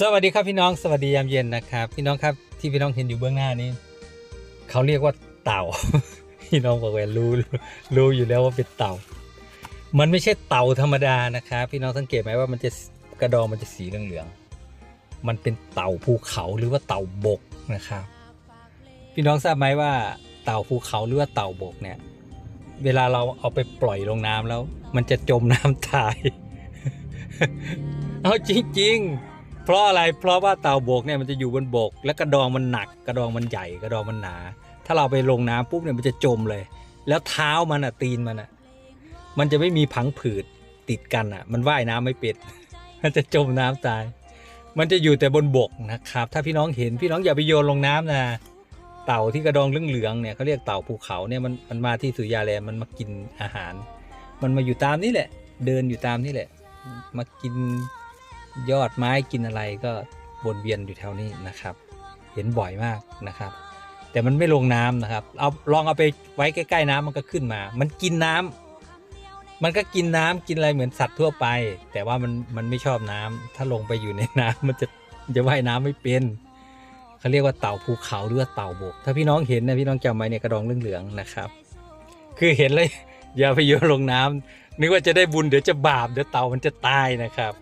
สวัสดีครับพี่น้องสวัสดียามเย็นนะครับ พี่น้องครับที่พี่น้องเห็นอยู่เบื้องหน้านี้เขาเรียกว่าเต่า พี่น้องบอกว่ารู้รู้อยู่แล้วว่าเป็นเต่า มันไม่ใช่เต่าธรรมดานะครับพี่น้องสังเกตไหมว่ามันจะกระดองมันจะสีเหลืองๆมันเป็นเต่าภูเขาหรือว่าเต่าบกนะครับ พี่น้องทราบไหมว่าเต่าภูเขาหรือว่าเต่าบกเนี่ย เวลาเราเอาไปปล่อยลงน้ำแล้ว มันจะจมน้ำตาย เอาจริงๆ เพราะอะไรเพราะว่าเต่าบกเนี่ยมันจะอยู่บนบก และกระดองมันหนัก กระดองมันใหญ่กระดองมันหนา ถ้าเราไปลงน้ำปุ๊บเนี่ยมันจะจมเลย แล้วเท้ามันอะตีนมันอะมันจะไม่มีผังผืดติดกันอะ มันว่ายน้ำไม่เป็นมันจะจมน้ำตาย มันจะอยู่แต่บนบกนะครับ ถ้าพี่น้องเห็นพี่น้องอย่าไปโยนลงน้ำนะเต่าที่กระดองเหลืองๆเนี่ยเขาเรียกเต่าภูเขาเนี่ยมันมันมาที่สุริยาแลนมันมากินอาหาร มันมาอยู่ตามนี่แหละ เดินอยู่ตามนี่แหละ มากิน ยอดไม้กินอะไรก็วนเวียนอยู่แถวนี้นะครับ เห็นบ่อยมากนะครับ แต่มันไม่ลงน้ำนะครับ เอาลองเอาไปไว้ใกล้ ๆน้ำมันก็ขึ้นมา มันกินน้ำมันก็กินน้ำกินอะไรเหมือนสัตว์ทั่วไป แต่ว่ามันมันไม่ชอบน้ำถ้าลงไปอยู่ในน้ำมันจะจะว่ายน้ำไม่เป็นเขาเรียกว่าเต่าภูเขาหรือว่าเต่าบก ถ้าพี่น้องเห็นนะพี่น้องจำไว้เนี่ยกระดองเหลืองๆนะครับ คือเห็นเลยอย่าไปโยนลงน้ำนึกว่าจะได้บุญเดี๋ยวจะบาปเดี๋ยวเต่ามันจะตายนะครับ